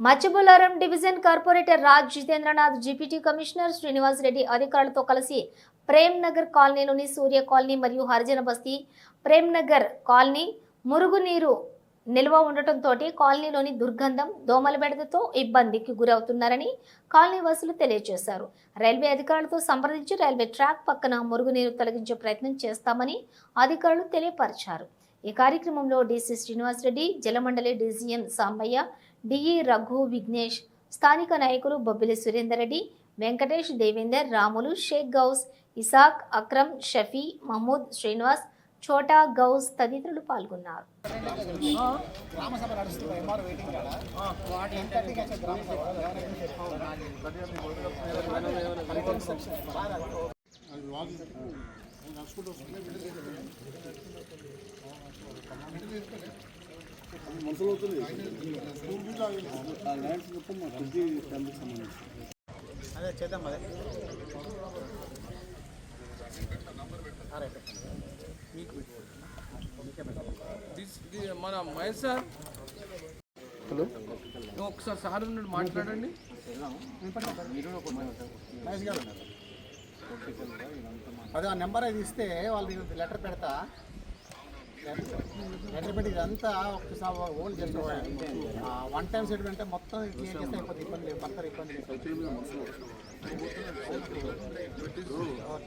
Machabollaram division corporator Raj Jitendranath GPT commissioner Srinivas Reddy అధికారులతో కలిసి ప్రేమ్ నగర్ కాలనీలోని సూర్య కాలనీ మరియు హరిజన బస్తీ ప్రేమ్ నగర్ కాలనీ మురుగునీరు నిల్వ ఉండటంతో కాలనీలోని దుర్గంధం దోమల బెడదతో ఇబ్బందికి గురవుతున్నారని కాలనీ వాసులు తెలియజేశారు. రైల్వే అధికారులతో సంప్రదించి రైల్వే ట్రాక్ పక్కన మురుగునీరు తొలగించే ప్రయత్నం చేస్తామని అధికారులు తెలియపరిచారు. ఈ కార్యక్రమంలో DC Srinivas Reddy Jalamandali DCM Sambaiah DE Raghu Vignesh స్థానిక నాయకులు బొబ్బిలి సురేందర్ రెడ్డి వెంకటేష్ దేవేందర్ రాములు షేక్ గౌస్ ఇసాక్ అక్రమ్ షఫీ మహమూద్ శ్రీనివాస్ చోటా గౌస్ తదితరులు పాల్గొన్నారు. అదే చేద్దాం అదే మన మహేష్ సార్. హలో. నువ్వు ఒకసారి సార్ ఉన్నాడు మాట్లాడండి. మహేష్ గారు అదే ఆ నెంబర్ అది ఇస్తే వాళ్ళు లెటర్ పెడతా. లెటర్ పెట్టి ఇదంతా ఒకసారి ఓన్ చేసుకోవాలి వన్ టైం సెటిల్ అంటే మొత్తం క్లియర్ చేస్తే అయిపోతుంది ఇబ్బంది లేదు ఇబ్బంది లేదు.